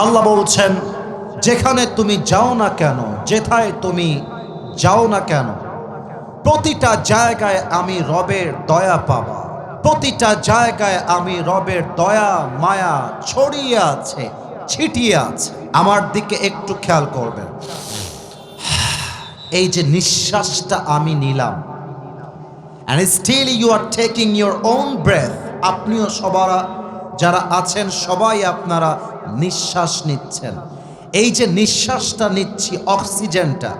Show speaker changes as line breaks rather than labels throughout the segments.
আল্লাহ বলছেন, যেখানে তুমি যাও না কেন, যেথায় তুমি যাও না কেন, প্রতিটা জায়গায় আমি রবের দয়া পাবা। প্রতিটা জায়গায় আমি রবের দয়া, মায়া ছড়িয়ে আছে, ছিটিয়ে আছে। আমার দিকে একটু খেয়াল করবেন। এই যে নিঃশ্বাসটা আমি নিলাম। And still you are taking your own breath আপনিও সবারা, যারা আছেন সবাই আপনারা নিঃশ্বাস নিচ্ছেন। এই যে নিঃশ্বাসটা নিচ্ছি, অক্সিজেনটা,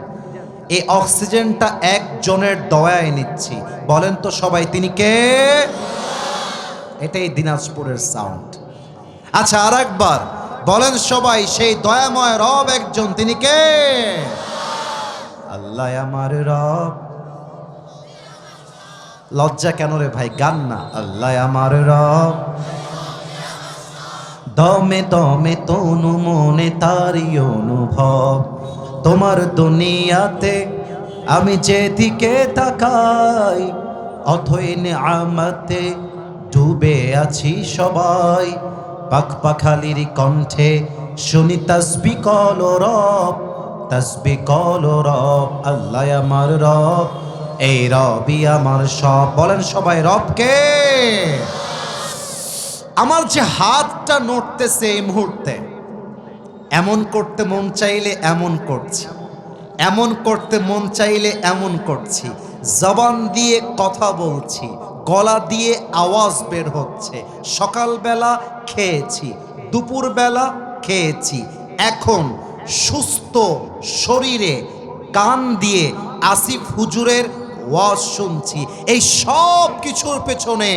এই অক্সিজেনটা একজনের দয়ায় নিচ্ছি। বলেন তো সবাই, তিনি কে? এটাই দিনাজপুরের সাউন্ড আচ্ছা আর একবার বলেন সবাই, সেই দয়াময় রব একজন, তিনি কে? আল্লাহ আমার রব। লজ্জা কেন রে ভাই, গান না। আল্লাহ আমার রব। দমে দমে তনু মনে তারি অনুভব। তোমার দুনিয়াতে আমি যেদিকে তাকাই, অথই আমাতে ডুবে আছি সবাই। পাখ পাখালির কণ্ঠে শুনি তসবি কল রব, তসবি কল রব, আল্লাহ আমার রব, এই রবি আমার সব। বলেন সবাই রবকে। আমার যে হাতটা নড়তেছে এই মুহূর্তে, এমন করতে মন চাইলে এমন করছি, এমন করতে মন চাইলে এমন করছি, জবান দিয়ে কথা বলছি, গলা দিয়ে আওয়াজ বের হচ্ছে, সকালবেলা খেয়েছি, দুপুরবেলা খেয়েছি, এখন সুস্থ শরীরে কান দিয়ে আসিফ হুজুরের ওয়াজ শুনছি, এই সব কিছুর পেছনে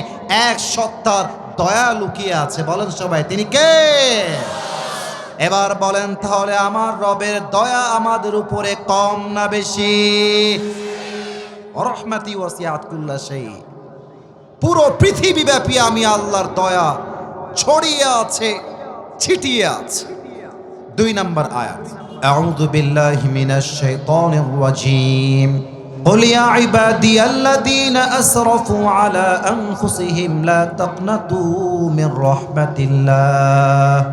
এক সত্তার দয়া লুকিয়ে আছে বলেন সবাই তিনি কে এবার বলেন তাহলে আমার রবের দয়া আমাদের উপরে কম না বেশি রহমাতি ওয়াসিয়াত কুল্লা সেই পুরো পৃথিবী ব্যাপী আমি আল্লাহর দয়া ছড়িয়ে আছে ছিটিয়ে আছে দুই নম্বর আয়াত أعوذ بالله من الشيطان الرجيم قل يا عبادي الذين أسرفوا على أنفسهم لا تقنطوا من رحمة الله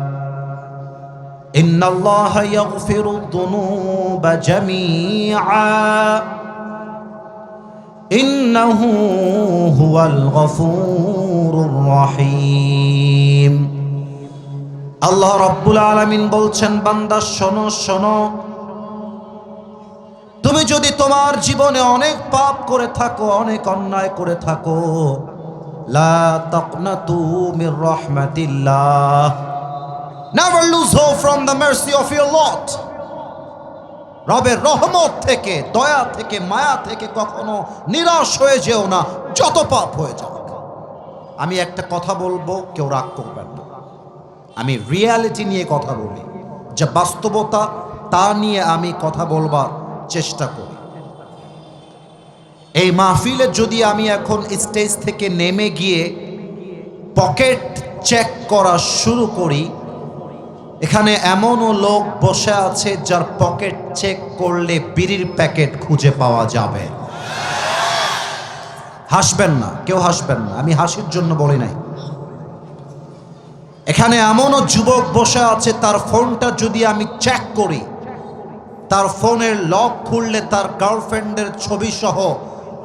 إن الله يغفر الذنوب جميعا إنه هو الغفور الرحيم আল্লাহ রব্বুল আলামিন বলছেন বান্দা শোনো শোনো তুমি যদি তোমার জীবনে অনেক পাপ করে থাকো, অনেক অন্যায় করে থাকো never lose hope from the mercy of your lord রবের রহমত থেকে, দয়া থেকে, মায়া থেকে কখনো নিরাশ হয়ে যেও না, যত পাপ হয়ে যাক। আমি একটা কথা বলব, কেউ রাগ করবেন না। আমি রিয়ালিটি নিয়ে কথা বলি। যে বাস্তবতা, তা নিয়ে আমি কথা বলবার চেষ্টা করি। এই মাহফিলে যদি আমি এখন স্টেজ থেকে নেমে গিয়ে পকেট চেক করা শুরু করি, এখানে এমনও লোক বসে আছে যার পকেট চেক করলে বিড়ির প্যাকেট খুঁজে পাওয়া যাবে। হাসবেন না, কেউ হাসবেন না, আমি হাসির জন্য বলি নাই। এখানে এমনও যুবক বসে আছে, তার ফোনটা যদি আমি চেক করি তার ফোনের লক খুললে তার গার্লফ্রেন্ডের ছবি সহ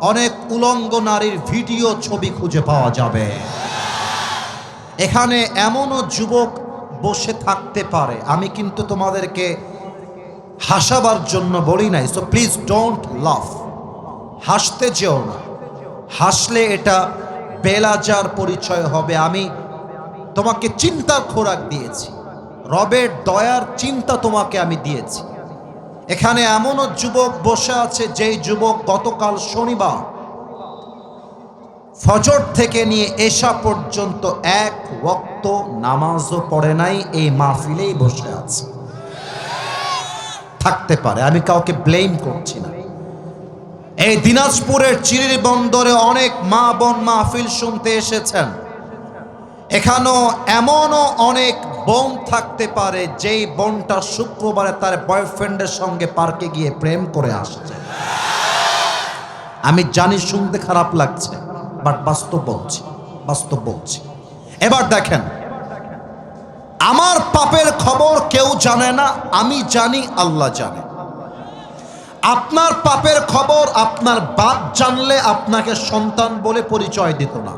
অনেক উলঙ্গ নারীর ভিডিও ছবি খুঁজে পাওয়া যাবে। এখানে এমনও যুবক বসে থাকতে পারে। আমি কিন্তু তোমাদেরকে হাসাবার জন্য বলি নাই সো প্লিজ ডোন্ট লাভ হাসতে যেও না। হাসলে এটা বেলাজার পরিচয় হবে। আমি তোমাকে চিন্তার খোরাক দিয়েছি। রবের দয়ার চিন্তা তোমাকে আমি দিয়েছি। এখানে এমনও যুবক বসে আছে, যেই যুবক গতকাল শনিবার ফজর থেকে নিয়ে এসা পর্যন্ত এক ওক্ত নামাজও পড়ে নাই, এই মাহফিলেই বসে আছে। থাকতে পারে, আমি কাউকে ব্লেম করছি না। এই দিনাজপুরের চিরির বন্দরে অনেক মা বোন মাহফিল শুনতে এসেছেন। এখানেও এমনও অনেক বোন থাকতে পারে, যেই বোনটা শুক্রবারে তার বয়ফ্রেন্ডের সঙ্গে পার্কে গিয়ে প্রেম করে আসছে। আমি জানি শুনতে খারাপ লাগছে বাট বাস্তব বলছি বাস্তব বলছি। এবার দেখেন, আমার পাপের খবর কেউ জানে না, আমি জানি, আল্লাহ জানে। আপনার পাপের খবর আপনার বাপ জানলে আপনাকে সন্তান বলে পরিচয় দিত না।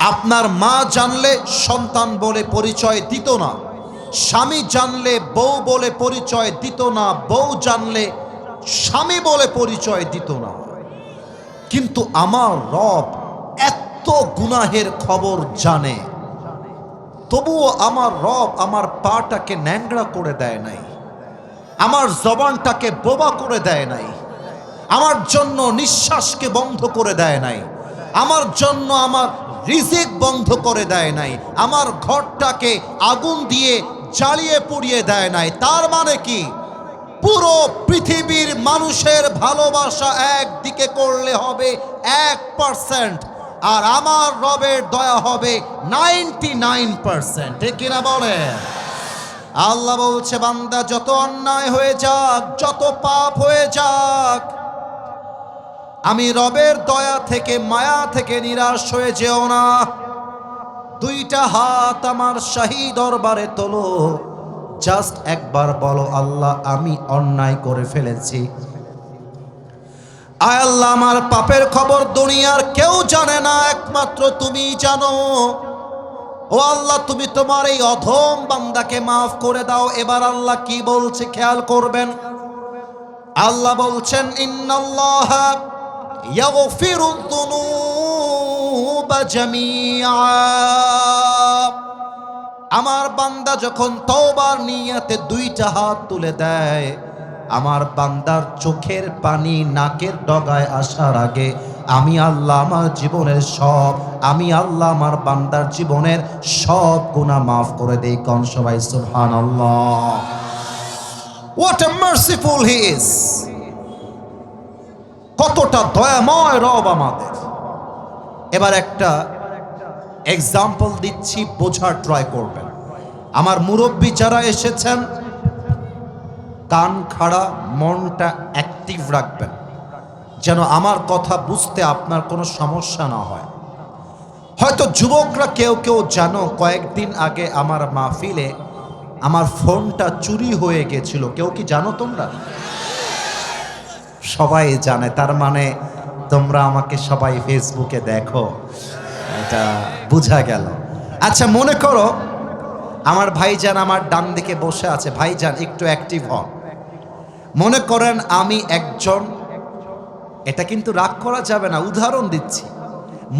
আপনার মা জানলে সন্তান বলে পরিচয় দিত না। স্বামী জানলে বউ বলে পরিচয় দিত না। বউ জানলে স্বামী বলে পরিচয় দিত না। কিন্তু আমার রব এত গুনাহের খবর জানে। তবুও আমার রব আমার পাটাকে ন্যাংড়া করে দেয় নাই। আমার জবানটাকে বোবা করে দেয় নাই। আমার জন্য নিঃশ্বাসকে বন্ধ করে দেয় নাই। আমার জন্য আমার রিজিক বন্ধ করে দেয় নাই। আমার ঘরটাকে আগুন দিয়ে জ্বালিয়ে পুড়িয়ে দেয় নাই। তার মানে কি? পুরো পৃথিবীর মানুষের ভালোবাসা একদিকে করলে হবে এক পার্সেন্ট আর আমার রবের দয়া হবে নাইনটি নাইন পার্সেন্ট ঠিক কিনা বলে? আল্লাহ বলছে, বান্দা, যত অন্যায় হয়ে যাক, যত পাপ হয়ে যাক আমি রবের দয়া থেকে, মায়া থেকে নিরাশ হয়ে যেও না। দুইটা হাত আমার শাহী দরবারে তোলো। জাস্ট একবার বলো, আল্লাহ, আমি অন্যায় করে ফেলেছি। আয় আল্লাহ, আমার পাপের খবর দুনিয়ার কেউ জানে না, একমাত্র তুমি জানো। ও আল্লাহ, তুমি তোমার এই অধম বান্দাকে মাফ করে দাও। এবার আল্লাহ কি বলছে, খেয়াল করবেন? আল্লাহ বলছেন, ইন্নাল্লাহ ইয়াগফিরু যুনুবা জামিআ আমার বান্দা যখন তওবার নিয়াতে দুইটা হাত তুলে দেয়, আমার বান্দার চোখের পানি নাকের ডগায় আসার আগে আমি আল্লাহ আমার জীবনের সব, আমি আল্লাহ আমার বান্দার জীবনের সব গুণা মাফ করে দেই। কন সবাই সুবহান আল্লাহ what a merciful he is কতটা দয়াময় রব আমাদের। এবার একটা এক্সাম্পল দিচ্ছি, বোঝার ট্রাই করবেন। আমার মুরব্বী যারা এসেছেন, কান খাড়া, মনটা অ্যাক্টিভ রাখবেন। যেন আমার কথা বুঝতে আপনার কোনো সমস্যা না হয়। হয়তো যুবকরা কেউ কেউ জানো, কয়েকদিন আগে আমার মাহফিলে আমার ফোনটা চুরি হয়ে গেছিল। কেউ কি জানো তোমরা? সবাই জানে, তার মানে তোমরা আমাকে সবাই ফেসবুকে দেখো। এটা বোঝা গেল। আচ্ছা মনে করো আমার ভাইজান আমার ডান দিকে বসে আছে। ভাইজান, একটু অ্যাক্টিভ হন মনে করেন আমি একজন, এটা কিন্তু রাগ করা যাবে না, উদাহরণ দিচ্ছি।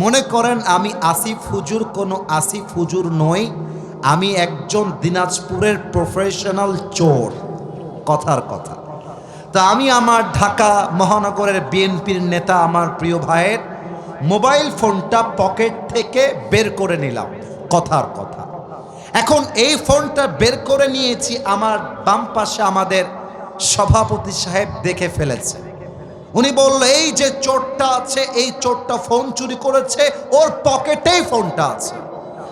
মনে করেন আমি আসিফ হুজুর, কোনো আসিফ হুজুর নই, আমি একজন দিনাজপুরের প্রফেশনাল চোর। কথার কথা। তা আমি আমার ঢাকা মহানগরের বিএনপির নেতা আমার প্রিয় ভাইয়ের মোবাইল ফোনটা পকেট থেকে বের করে নিলাম। কথার কথা। এখন এই ফোনটা বের করে নিয়েছি আমার বাম পাশে আমাদের সভাপতি সাহেব দেখে ফেলেছে। উনি বলল, এই যে চোরটা আছে, এই চোরটা ফোন চুরি করেছে, ওর পকেটেই ফোনটা আছে।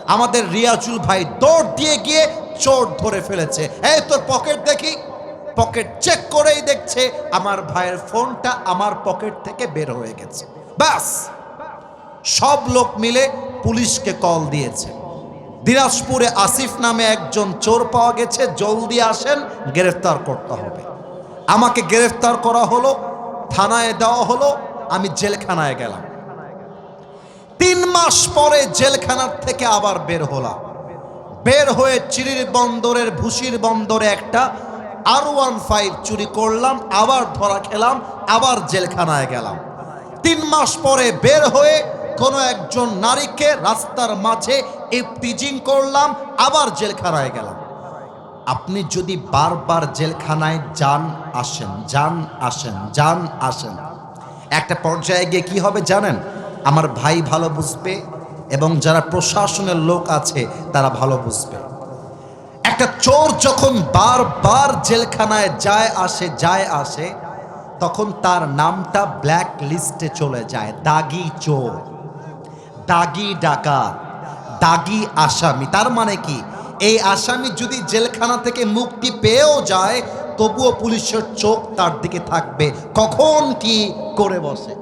আমাদের রিয়াজুল ভাই দৌড় দিয়ে গিয়ে চোর ধরে ফেলেছে। এই তোর পকেট দেখি। পকেট চেক করেই দেখছে আমার ভাইয়ের ফোনটা আমার পকেট থেকে বের হয়ে গেছে। ব্যাস। সব লোক মিলে পুলিশকে কল দিয়েছে। দিনাজপুরে আসিফ নামে একজন চোর পাওয়া গেছে, জলদি আসেন, গ্রেফতার করতে হবে। আমাকে গ্রেফতার করা হলো, থানায় দেওয়া হলো, আমি জেলখানায় গেলাম। তিন মাস পরে জেলখানার থেকে আবার বের হলাম। বের হয়ে চিরির বন্দরের, ভুসির বন্দরে একটা আর ওয়ান ফাইভ চুরি করলাম, আবার ধরা খেলাম, আবার জেলখানায় গেলাম। তিন মাস পরে বের হয়ে কোনো একজন নারীকে রাস্তার মাঝে ইফতিজিং করলাম, আবার জেলখানায় গেলাম। আপনি যদি বারবার জেলখানায় যান, আসেন যান আসেন যান, আসেন। একটা পর্যায়ে গিয়ে কি হবে জানেন? আমার ভাই ভালো বুঝবে এবং যারা প্রশাসনের লোক আছে, তারা ভালো বুঝবে। একটা চোর যখন বারবার জেলখানায় যায় আসে যায় আসে, তখন তার নামটা ব্ল্যাক লিস্টে চলে যায়। দাগি চোর, দাগি ডাকাত, দাগি আসামি। তার মানে কি? এই আসামি যদি জেলখানা থেকে মুক্তি পেয়েও যায়, তবুও পুলিশের চোখ তার দিকে থাকবে। কখন কি করে বসে?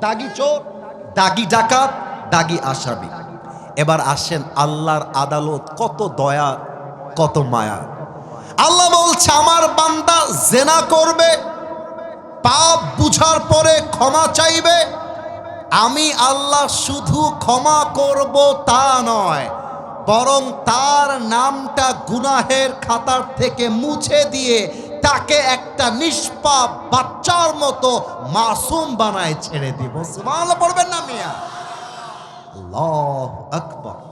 দাগি চোর, দাগি ডাকাত, দাগি আসামি। এবার আসেন আল্লাহর আদালত, কত দয়া কত মায়া। আল্লাহ বলছে, আমার বান্দা জেনা করবে, পাপ বুঝার পরে ক্ষমা চাইবে। আমি আল্লাহ শুধু ক্ষমা করব তা নয়, বরং তার নামটা গুনাহের খাতার থেকে মুছে দিয়ে তাকে একটা নিষ্পাপ বাচ্চার মতো মাসুম বানায় ছেড়ে দিব। পড়বেন না মিয়া? আল্লাহ আকবার।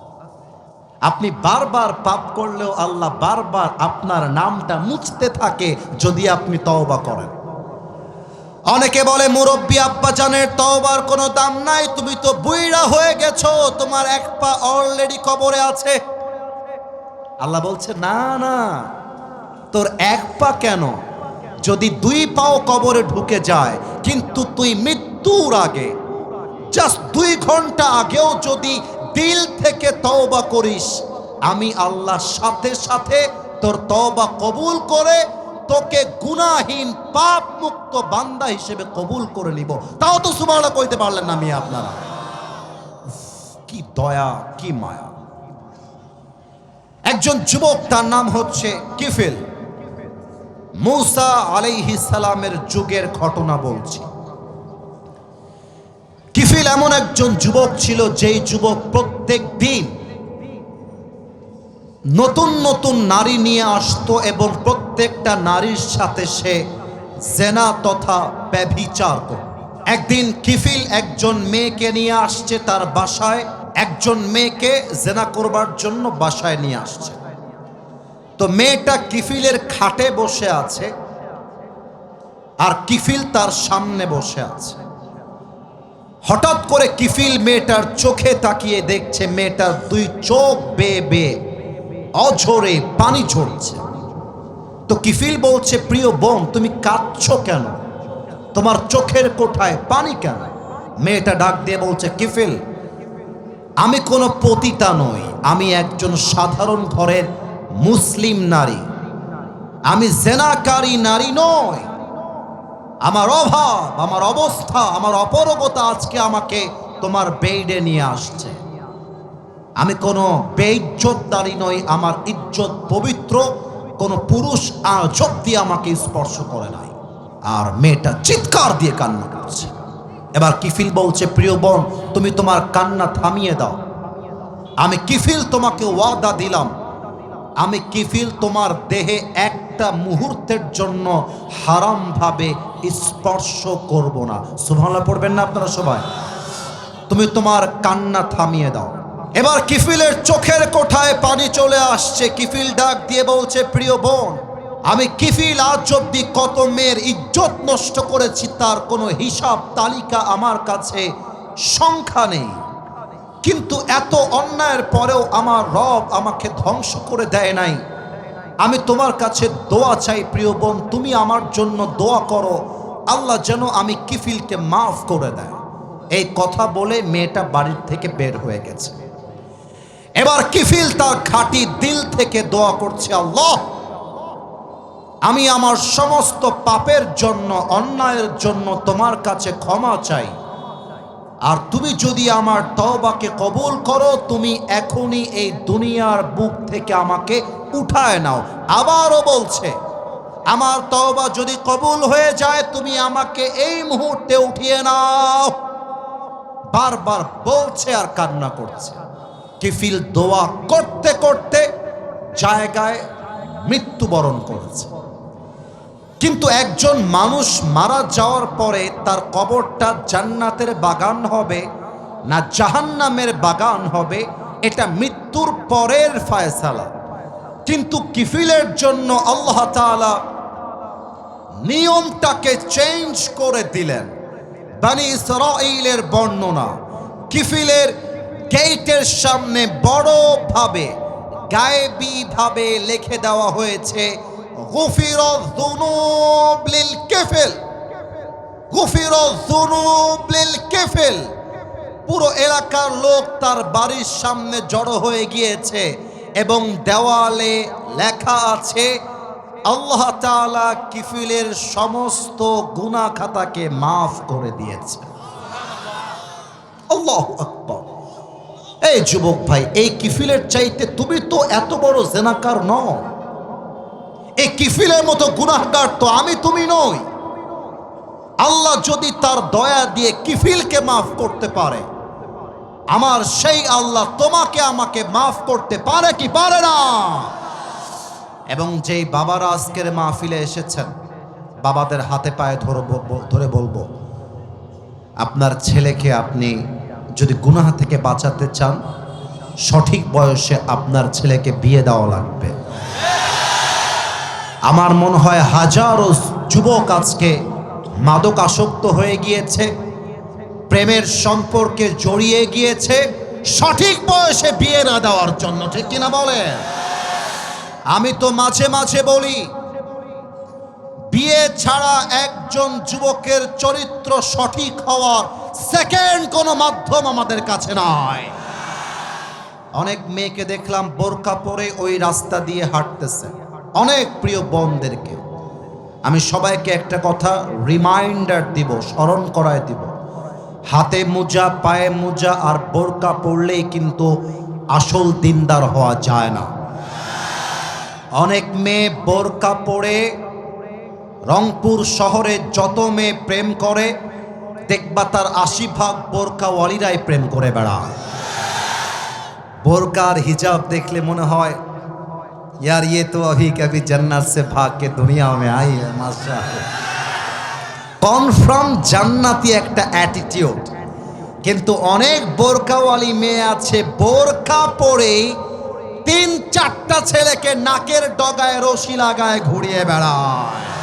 আপনি বারবার পাপ করলেও আল্লাহ বারবার আপনার নামটা মুছতে থাকে যদি আপনি তওবা করেন। অনেকে বলে, মুরব্বী আব্বাজানের তওবার কোনো দাম নাই, তুমি তো বুইড়া হয়ে গেছো, তোমার এক পা অলরেডি কবরে আছে। আল্লাহ বলছে, না না, তোর এক পা কেন? যদি দুই পাও কবরে ঢুকে যায়, কিন্তু তুই মৃত্যুর আগে জাস্ট দুই ঘণ্টা আগেও যদি দিল থেকে তওবা করিস। আমি আল্লাহ সাথে সাথে তোর তওবা কবুল করে তোকে গুনাহীন পাপ মুক্ত বান্দা হিসেবে কবুল করে নিব। তাও তো সুবহানাল্লাহ কইতে পারলেন না আমি আপনারা। কি দয়া, কি মায়া। একজন যুবক, তার নাম হচ্ছে কিফিল। মূসা আলাইহিস সালামের যুগের ঘটনা বলছি। কিফিল এমন একজন যুবক ছিল যেই যুবক প্রত্যেক দিন নতুন নতুন নারী নিয়ে আসতো এবং প্রত্যেকটা নারীর সাথে সে জেনা তথা ব্যভিচার করত। একদিন কিফিল একজন মেয়েকে নিয়ে আসছে তার বাসায়, একজন মেয়েকে জেনা করবার জন্য বাসায় নিয়ে আসছে। তো মেয়েটা কিফিলের খাটে বসে আছে আর কিফিল তার সামনে বসে আছে। হঠাৎ করে কিফিল মেয়েটার চোখে তাকিয়ে দেখছে মেয়েটার দুই চোখ বেয়ে বেয়ে, অঝরে পানি ঝরছে। তো কিফিল বলছে, প্রিয় বোন, তুমি কাঁদছো কেন? তোমার চোখের কোঠায় পানি কেন? মেয়েটা ডাক দিয়ে বলছে, কিফিল, আমি কোনো পতিতা নই, আমি একজন সাধারণ ঘরের মুসলিম নারী। আমি জেনাকারী নারী নই আমার অভাব, আমার অবস্থা, আমার অপরগতা আজকে আমাকে তোমার বেইডে নিয়ে আসছে। আমি কোনো বেইজ্জতদারি নই, আমার ইজ্জত পবিত্র, কোনো পুরুষ আজ দিয়ে আমাকে স্পর্শ করে নাই। আর মেয়েটা চিৎকার দিয়ে কান্না করছে। এবার কিফিল বলছে, প্রিয় বোন, তুমি তোমার কান্না থামিয়ে দাও। আমি কিফিল তোমাকে ওয়াদা দিলাম। আমি কিফিল তোমার দেহে একটা মুহূর্তের জন্য হারামভাবে স্পর্শ করব না। সুভালা পড়বেন না আপনারা সবাই। তুমি তোমার কান্না থামিয়ে দাও। এবার কিফিলের চোখের কোঠায় পানি চলে আসছে। কিফিল ডাক দিয়ে বলছে, প্রিয় বোন, আমি কিফিল আজ অব্দি কত মেয়ের ইজ্জত নষ্ট করেছি, তার কোনো হিসাব তালিকা আমার কাছে সংখ্যা নেই। কিন্তু এত অন্যায়ের পরেও আমার রব আমাকে ধ্বংস করে দেয় নাই। আমি তোমার কাছে দোয়া চাই, প্রিয় বোন, তুমি আমার জন্য দোয়া করো। আল্লাহ যেন আমি কিফিলকে মাফ করে দেয়। এই কথা বলে মেয়েটা বাড়ির থেকে বের হয়ে গেছে। এবার কিফিল তার খাঁটি দিল থেকে দোয়া করছে, আল্লাহ, আমি আমার সমস্ত পাপের জন্য, অন্যায়ের জন্য তোমার কাছে ক্ষমা চাই। আর তুমি যদি আমার তওবাকে কবুল করো, তুমি এখনই এই দুনিয়ার বুক থেকে আমাকে উঠায় নাও। আবারও বলছে, আমার তওবা যদি কবুল হয়ে যায়, তুমি আমাকে এই মুহূর্তে উঠিয়ে নাও। বারবার বলছে আর কান্না করছে। কিফিল দোয়া করতে করতে জায়গায় মৃত্যুবরণ করেছে। কিন্তু একজন মানুষ মারা যাওয়ার পরে তার কবরটা জান্নাতের বাগান হবে না জাহান্নামের বাগান হবে, এটা মৃত্যুর পরের ফায়সালা। কিন্তু কিফিলের জন্য আল্লাহ নিয়মটাকে চেঞ্জ করে দিলেন বানি ইসরাইলের বর্ণনা। কিফিলের গেটের সামনে বড়ভাবে গায়েবীভাবে লিখে দেওয়া হয়েছে লিল কিফিল গুফির যুনুব লিল কিফিল পুরো এলাকার লোক তার বাড়ির সামনে জড়ো হয়ে গিয়েছে এবং দেওয়ালে লেখা আছে, আল্লাহ তাআলা কিফিলের সমস্ত গুনাহ খাতাকে মাফ করে দিয়েছে। আল্লাহ আকবার। এই যুবক ভাই, এই কিফিলের চাইতে তুমি তো এত বড় জেনাকার নও। এই কিফিলের মতো গুনাহগার তো আমি, তুমি নই। আল্লাহ যদি তার দয়া দিয়ে কিফিলকে মাফ করতে পারে, আমার সেই আল্লাহ তোমাকে আমাকে মাফ করতে পারে কি পারে না? এবং যেই বাবারা আজকের মাহফিলে এসেছেন, বাবাদের হাতে পায়ে ধরে বলব, আপনার ছেলেকে আপনি যদি গুনাহ থেকে বাঁচাতে চান, সঠিক বয়সে আপনার ছেলেকে বিয়ে দেওয়া লাগবে। আমার মনে হয় হাজারো যুবক আজকে মাদক আসক্ত হয়ে গিয়েছে, প্রেমের সম্পর্কে জড়িয়ে গিয়েছে, সঠিক বয়সে বিয়ে না দেওয়ার জন্য, ঠিক কিনা বলেন? আমি তো মাঝে মাঝে বলি, বিয়ে ছাড়া একজন যুবকের চরিত্র সঠিক হওয়ার সেকেন্ড কোনো মাধ্যম আমাদের কাছে নয় অনেক মেয়েকে দেখলাম বোরকা পরে ওই রাস্তা দিয়ে হাঁটতেছে। অনেক প্রিয় বোনদেরকে আমি সবাইকে একটা কথা রিমাইন্ডার দিব, স্মরণ করায় দিব। হাতে মোজা, পায়ে মোজা আর বোরকা পরলেই কিন্তু আসল দিনদার হওয়া যায় না। অনেক মেয়ে বোরকা পরে রংপুর শহরে যত মেয়ে প্রেম করে, দেখবা তার আশি ভাগ বোরকাওয়ালিরাই প্রেম করে বেড়ায়। বোরকার হিজাব দেখলে মনে হয় यार ये तो अभी कभी जन्नत से भाग के दुनिया में आई है माशा কনফার্ম জান্নাতি একটা অ্যাটিটিউড কিন্তু অনেক বোরকাওয়ালি মেয়ে আছে বোরকা পরেই তিন চারটা ছেলেকে নাকের ডগায় রশি লাগায় ঘুরিয়ে বেড়ায়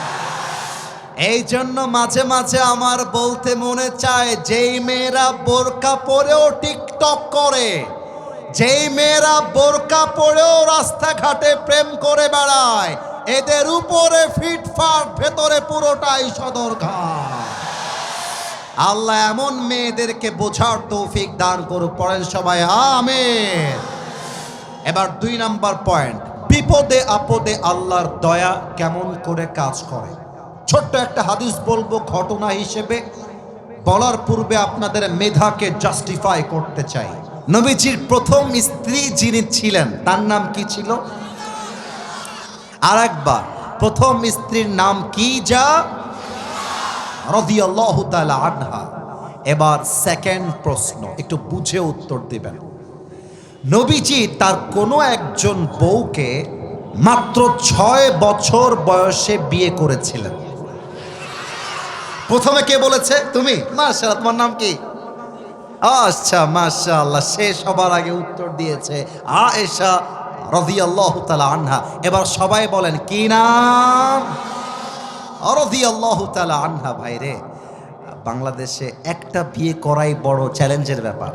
এই জন্য মাঝে মাঝে আমার বলতে মনে চায় যেই মেয়েরা বোরকা পরেও টিকটক করে যেই মেয়েরা বোরকা পরেও রাস্তাঘাটে প্রেম করে বেড়ায়, এদের উপরে ফিটফাট, ভেতরে পুরোটাই সদরঘাট। আল্লাহ এমন মেয়েদেরকে বোঝার তৌফিক দান করুক, পড়েন সবাই, আমেন। এবার দুই নাম্বার পয়েন্ট, বিপদে আপদে আল্লাহর দয়া কেমন করে কাজ করে? ছোট্ট একটা হাদিস বলব ঘটনা হিসেবে, বলার পূর্বে আপনাদের মেধাকে জাস্টিফাই করতে চাই। নবীজির প্রথম স্ত্রী যিনি ছিলেন, তার নাম কি ছিল? আর একবার প্রথম স্ত্রীর নাম কি যা? রদিয়াল্লাহু তাআলা আনহা। এবার সেকেন্ড প্রশ্ন, একটু বুঝে উত্তর দিবেন। নবীজি তার কোনো একজন বউকে মাত্র ছয় বছর বয়সে বিয়ে করেছিলেন। প্রথমে কে বলেছে? তুমি? মাশাআল্লাহ, তোমার নাম কি? আচ্ছা মাশাআল্লাহ সে সবার আগে উত্তর দিয়েছে আয়েশা রাদিয়াল্লাহু তাআলা আনহা। এবার সবাই বলেন, কি নাম? রাদিয়াল্লাহু তাআলা আনহা ভাইরে বাংলাদেশে একটা বিয়ে করাই বড় চ্যালেঞ্জের ব্যাপার।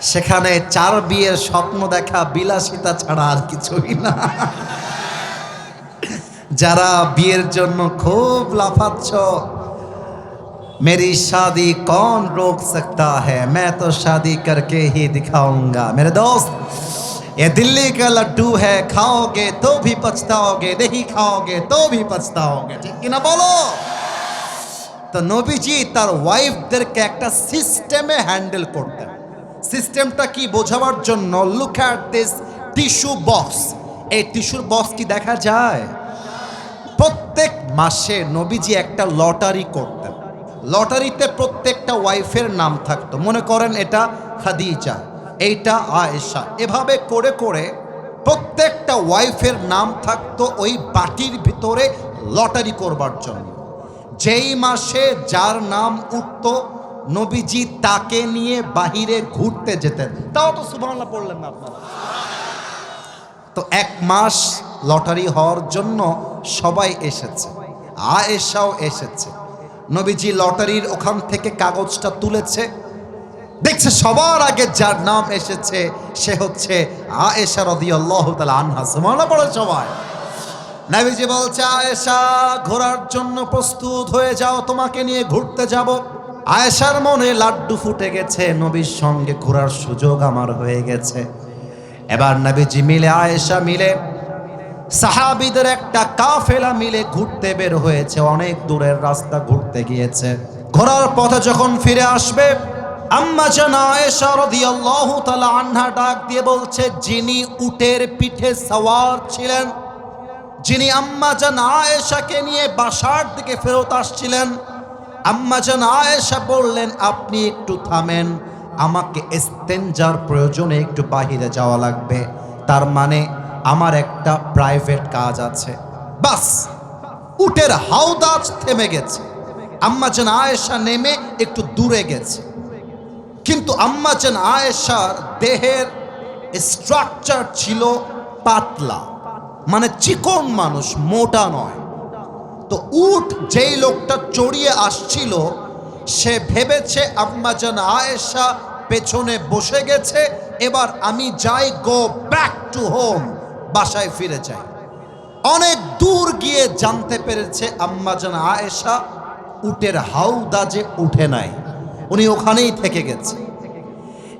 সেখানে চার বিয়ের স্বপ্ন দেখা, বিলাসিতা ছাড়া আর কিছুই না। যারা বিয়ের জন্য খুব লাফাচ্ছ मेरी शादी कौन रोक सकता है मैं तो शादी करके ही दिखाऊंगा मेरे दोस्त ये दिल्ली का लड्डू है खाओगे तो भी पछताओगे नहीं खाओगे तो भी पछताओगे ঠিক কিনা বলো তো নবীজি তার ওয়াইফদেরকে একটা সিস্টেমে হ্যান্ডেল করতেন সিস্টেমটা কি বোঝাবার জন্য look at this tissue box এই টিস্যুর বক্স কি দেখা যায় প্রত্যেক মাসে নবীজি একটা লটারি করতেন লটারিতে প্রত্যেকটা ওয়াইফের নাম থাকতো। মনে করেন এটা খাদিজা, এইটা আয়েশা। এভাবে করে করে প্রত্যেকটা ওয়াইফের নাম থাকতো ওই বাটির ভিতরে লটারি করবার জন্য। যেই মাসে যার নাম উঠত, নবীজি তাকে নিয়ে বাহিরে ঘুরতে যেতেন। তাও তো সুবহানাল্লাহ পড়লেন না আপনারা। তো এক মাস লটারি হওয়ার জন্য সবাই এসেছে, আয়েশাও এসেছে। নবীজি লটারির ওখান থেকে কাগজটা তুলেছে। দেখছে সবার আগে যার নাম এসেছে, সে হচ্ছে আয়েশা রাদিয়াল্লাহু তাআলা আনহা। সুবহানাল্লাহ পড়ে সবাই। নবীজি বলছে, আয়েশা, ঘোরার জন্য প্রস্তুত হয়ে যাও, তোমাকে নিয়ে ঘুরতে যাব। আয়েশার মনে লাড্ডু ফুটে গেছে, নবীর সঙ্গে ঘোরার সুযোগ আমার হয়ে গেছে। এবার নবীজি মিলে, আয়েশা মিলে সাহাবিদের একটা কাফেলা মিলে ঘুরতে বের হয়েছে, অনেক দূরের রাস্তা ঘুরতে গিয়েছে। ঘোরার পথে যখন ফিরে আসবে, আম্মা জান আয়েশা রাদিয়াল্লাহু তাআলা আনহা ডাক দিয়ে বলছে, যিনি উটের পিঠে সওয়ার ছিলেন, যিনি আম্মা জান আয়েশাকে নিয়ে বাসার দিকে ফেরত আসছিলেন, আম্মা জান আয়েশা বললেন, আপনি একটু থামেন, আমাকে এস্তেঞ্জার প্রয়োজনে একটু বাহিরে যাওয়া লাগবে। তার মানে আমার একটা প্রাইভেট কাজ আছে। বাস, উটের হাউদাজ থেমে গেছে। আম্মা জান আয়েশা নেমে একটু দূরে গেছে। কিন্তু আম্মা জান আয়েশার দেহের স্ট্রাকচার ছিল পাতলা। মানে চিকন মানুষ, মোটা নয়। তো উট যেই লোকটা চড়িয়ে আসছিল, সে ভেবেছে আম্মা জান আয়েশা পেছনে বসে গেছে, এবার আমি যাই গো ব্যাক টু হোম বাসায় ফিরে যায়। অনেক দূর গিয়ে জানতে পেরেছে আম্মা জান আয়েশা উটের হাউদা যে উঠে নাই, উনি ওখানেই থেকে গেছে।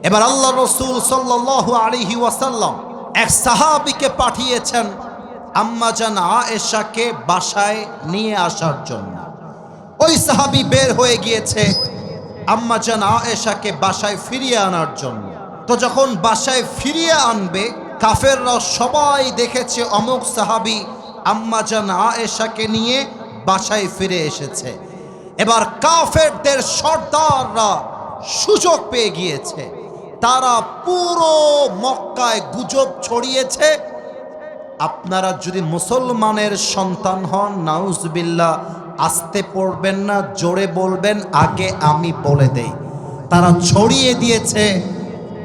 এবার আল্লাহ রসুল সাল্লাল্লাহু আলাইহি ওয়াসাল্লাম এক সাহাবিকে পাঠিয়েছেন আম্মাজান আয়েশাকে বাসায় নিয়ে আসার জন্য। ওই সাহাবি বের হয়ে গিয়েছে আম্মাজান আয়েশাকে বাসায় ফিরিয়ে আনার জন্য। তো যখন বাসায় ফিরিয়ে আনবে কাফেররা সবাই দেখেছে অমুক সাহাবী আম্মাজান আয়েশাকে নিয়ে বাসায় ফিরে এসেছে। এবার কাফেরদের সর্দাররা সুযোগ পেয়ে গিয়েছে। তারা পুরো মক্কায় গুজব ছড়িয়েছে। আপনারা যদি মুসলমানের সন্তান হন নাউজবিল্লা আসতে পড়বেন না, জোরে বলবেন, আগে আমি বলে দেই। তারা ছড়িয়ে দিয়েছে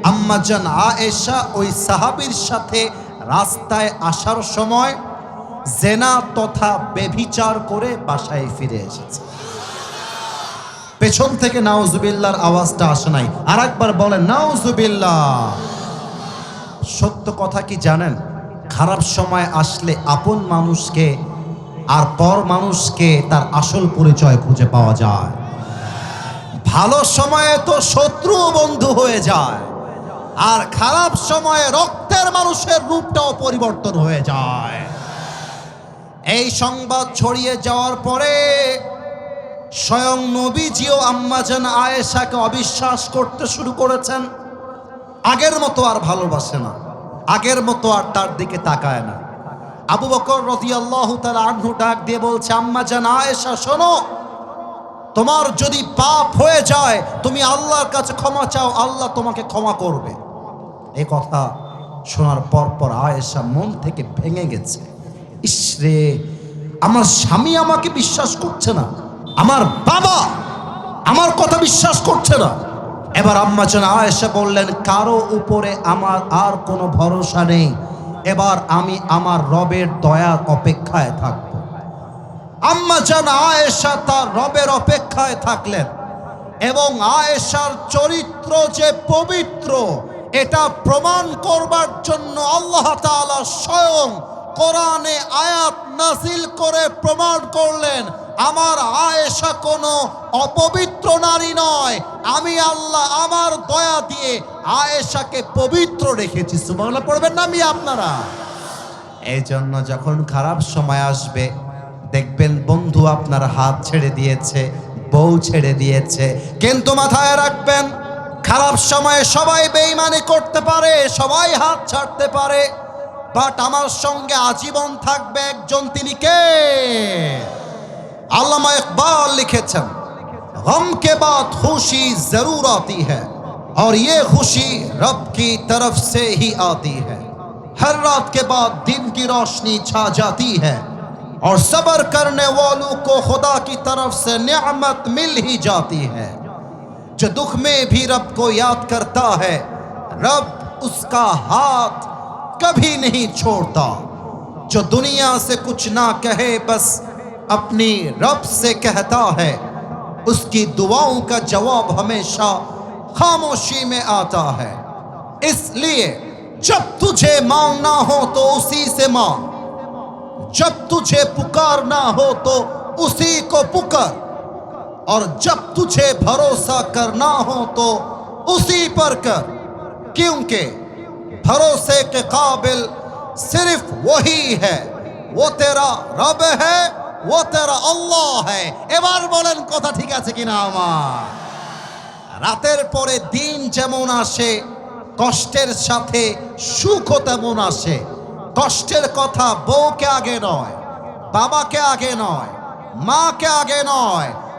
আম্মাজান আয়েশা ওই সাহাবীর সাথে রাস্তায় আসার সময় জেনা তথা বেভিচার করে বাসায় ফিরে এসেছে। পেছন থেকে নাউজুবিল্লার আওয়াজটা আসে নাই। আর একবার বলেন, নাউজুবিল্লাহ। সত্য কথা কি জানেন? খারাপ সময় আসলে আপন মানুষকে আর পর মানুষকে তার আসল পরিচয় খুঁজে পাওয়া যায়। ভালো সময়ে তো শত্রু বন্ধু হয়ে যায়। আর খারাপ সময়ে রক্তের মানুষের রূপটাও পরিবর্তন হয়ে যায়। এই সংবাদ ছড়িয়ে যাওয়ার পরে স্বয়ং নবীজিও আম্মাজান আয়েশাকে অবিশ্বাস করতে শুরু করেছেন। আগের মতো আর ভালোবাসে না। আগের মতো আর তার দিকে তাকায় না। আবু বকর রদিয়াল্লাহু তার আনহু ডাক দিয়ে বলছে, আম্মা জান, আয়েশা, শোনো, তোমার যদি পাপ হয়ে যায়, তুমি আল্লাহর কাছে ক্ষমা চাও, আল্লাহ তোমাকে ক্ষমা করবে। এই কথা শোনার পর পর আয়েশা মন থেকে ভেঙে গেছে। ইসরে আমার স্বামী আমাকে বিশ্বাস করছে না। আমার বাবা আমার কথা বিশ্বাস করছে না। এবার আম্মা যেন আয়েশা বললেন, কারও উপরে আমার আর কোনো ভরসা নেই। এবার আমি আমার রবের দয়ার অপেক্ষায় থাকব। আম্মা যেন আয়েশা তার রবের অপেক্ষায় থাকলেন এবং আয়েশার চরিত্র যে পবিত্র এটা প্রমাণ করবার জন্য আল্লাহ স্বয়ং কোরআনে আয়াত নাসিল করে প্রমাণ করলেন, আমার আয়েশা কোনো অপবিত্র নারী নয়, আমি আল্লাহ আমার দয়া দিয়ে আয়েশাকে পবিত্র রেখেছি। সুবহানাল্লাহ, পড়বেন না আমি আপনারা? এই জন্য যখন খারাপ সময় আসবে, দেখবেন বন্ধু আপনার হাত ছেড়ে দিয়েছে, বউ ছেড়ে দিয়েছে, কিন্তু মাথায় রাখবেন খারাপ সময়ে সবাই বেইমানি করতে পারে، সবাই হাত ছাড়তে পারে বাট আমার সঙ্গে আজীবন থাকবে একজন، তিনি কে? علامہ اقبال لکھے غم کے بعد خوشی ضرور آتی ہے اور یہ خوشی رب کی طرف سے ہی آتی ہے ہر رات کے بعد دن کی روشنی چھا جاتی ہے اور صبر کرنے والوں کو خدا کی طرف سے نعمت مل ہی جاتی ہے۔ जो दुख में भी रब को याद करता है, रब उसका हाथ कभी नहीं छोड़ता। जो दुनिया से कुछ ना कहे, बस अपनी रब से कहता है। उसकी दुआओं का जवाब हमेशा खामोशी में आता है। इसलिए जब तुझे मांगना हो तो उसी से मांग। जब तुझे पुकारना हो तो उसी को पुकार। और जब तुझे भरोसा करना हो तो उसी पर कर क्योंकि भरोसे के काबिल सिर्फ वही है वो तेरा रब है वो तेरा अल्लाह है এবার বলেন কথা ঠিক আছে কিনা আমার রাতের পরে দিন যেমন আসে কষ্টের সাথে সুখও তেমন আসে কষ্টের কথা বউকে আগে নয় বাবাকে আগে নয় মাকে আগে নয়